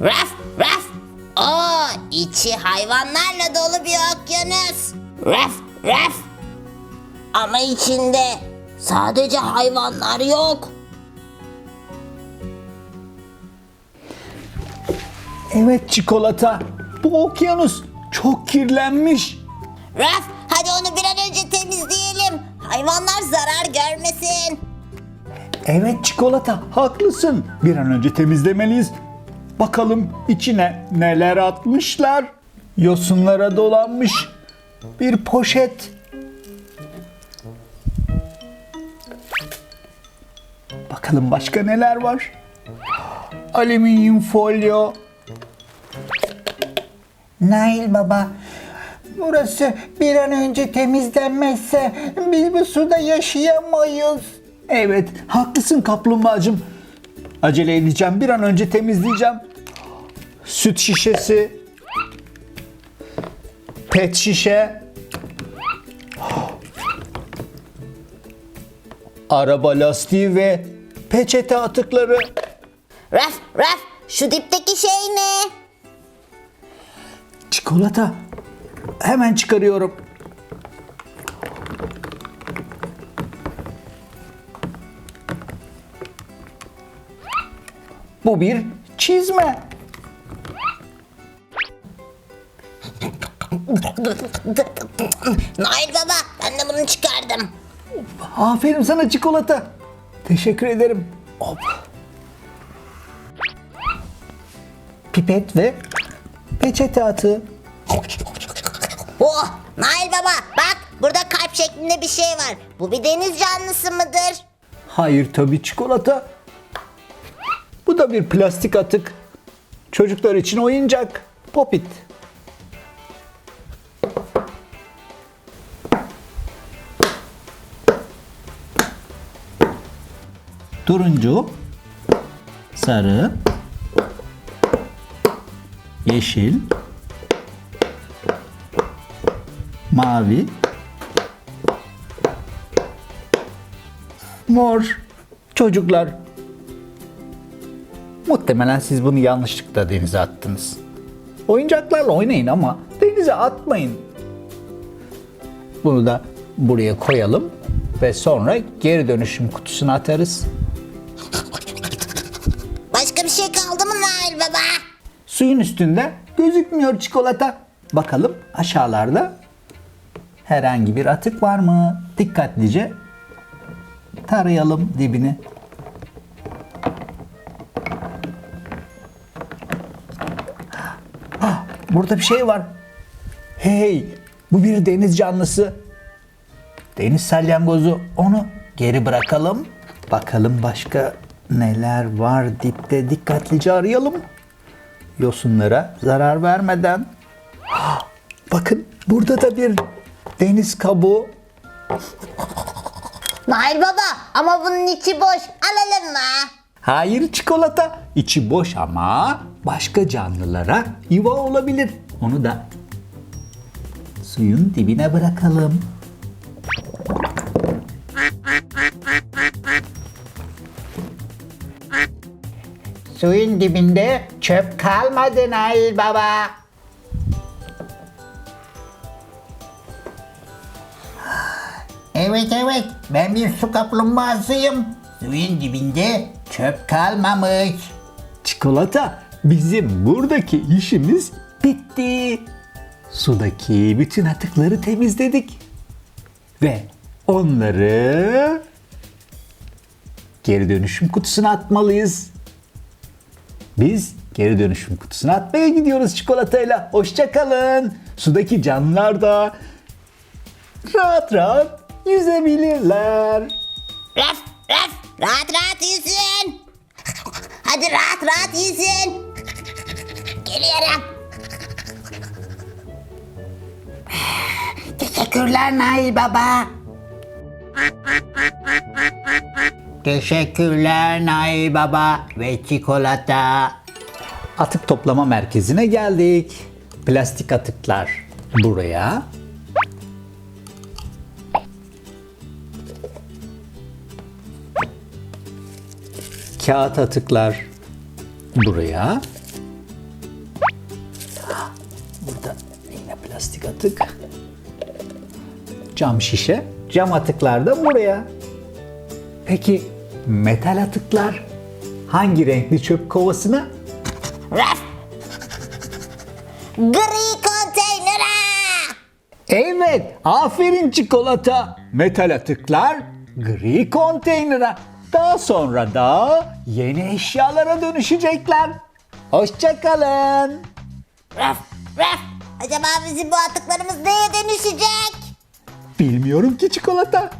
Raf, raf. Oo, içi hayvanlarla dolu bir okyanus. Raf, raf. Ama içinde sadece hayvanlar yok. Evet çikolata. Bu okyanus çok kirlenmiş. Raf, hadi onu bir an önce temizleyelim. Hayvanlar zarar görmesin. Evet çikolata haklısın. Bir an önce temizlemeliyiz. Bakalım içine neler atmışlar. Yosunlara dolanmış bir poşet. Bakalım başka neler var. Alüminyum folyo. Nail baba, burası bir an önce temizlenmezse biz bu suda yaşayamayız. Evet, haklısın kaplumbağacım. Acele edeceğim, bir an önce temizleyeceğim. Süt şişesi, pet şişe, araba lastiği ve peçete atıkları. Raf, raf, şu dipteki şey ne? Çikolata. Hemen çıkarıyorum. Bu bir çizme. Nail baba, ben de bunu çıkardım. Aferin sana çikolata. Teşekkür ederim. Hop. Pipet ve peçete atığı. Oh, Nail baba, bak burada kalp şeklinde bir şey var. Bu bir deniz canlısı mıdır? Hayır tabii çikolata. Bu da bir plastik atık. Çocuklar için oyuncak. Popit. Turuncu, sarı, yeşil, mavi, mor. Çocuklar. Muhtemelen siz bunu yanlışlıkla denize attınız. Oyuncaklarla oynayın ama denize atmayın. Bunu da buraya koyalım ve sonra geri dönüşüm kutusuna atarız. Başka bir şey kaldı mı Nail baba? Suyun üstünde gözükmüyor çikolata. Bakalım aşağılarda herhangi bir atık var mı? Dikkatlice tarayalım dibini. Ah, burada bir şey var. Hey, bu bir deniz canlısı. Deniz salyangozu. Onu geri bırakalım. Bakalım başka neler var dipte. Dikkatlice arayalım. Yosunlara zarar vermeden. Ah, Bakın burada da bir deniz kabuğu. Nail baba, ama bunun içi boş. Alalım mı? Hayır çikolata. İçi boş ama başka canlılara yuva olabilir. Onu da suyun dibine bırakalım. Suyun dibinde çöp kalmadı Nail baba. Evet evet, ben bir su kaplumbağasıyım. Suyun dibinde çöp kalmamış. Çikolata bizim buradaki işimiz bitti. Sudaki bütün atıkları temizledik. Ve onları geri dönüşüm kutusuna atmalıyız. Biz geri dönüşüm kutusuna atmaya gidiyoruz çikolatayla. Hoşça kalın. Sudaki canlılar da rahat rahat yüzebilirler. Raf, raf, rahat rahat yüzün. Hadi rahat rahat yüzün. Geliyorum. Teşekkürler Nail baba. Teşekkürler Nail Baba ve çikolata. Atık toplama merkezine geldik. Plastik atıklar buraya. Kağıt atıklar buraya. Burada yine plastik atık. Cam şişe. Cam atıklar da buraya. Peki metal atıklar hangi renkli çöp kovasına? Gri konteynere. Evet, aferin çikolata. Metal atıklar gri konteynere. Daha sonra da yeni eşyalara dönüşecekler. Hoşçakalın. Raf. Raf. Acaba bizim bu atıklarımız neye dönüşecek? Bilmiyorum ki çikolata.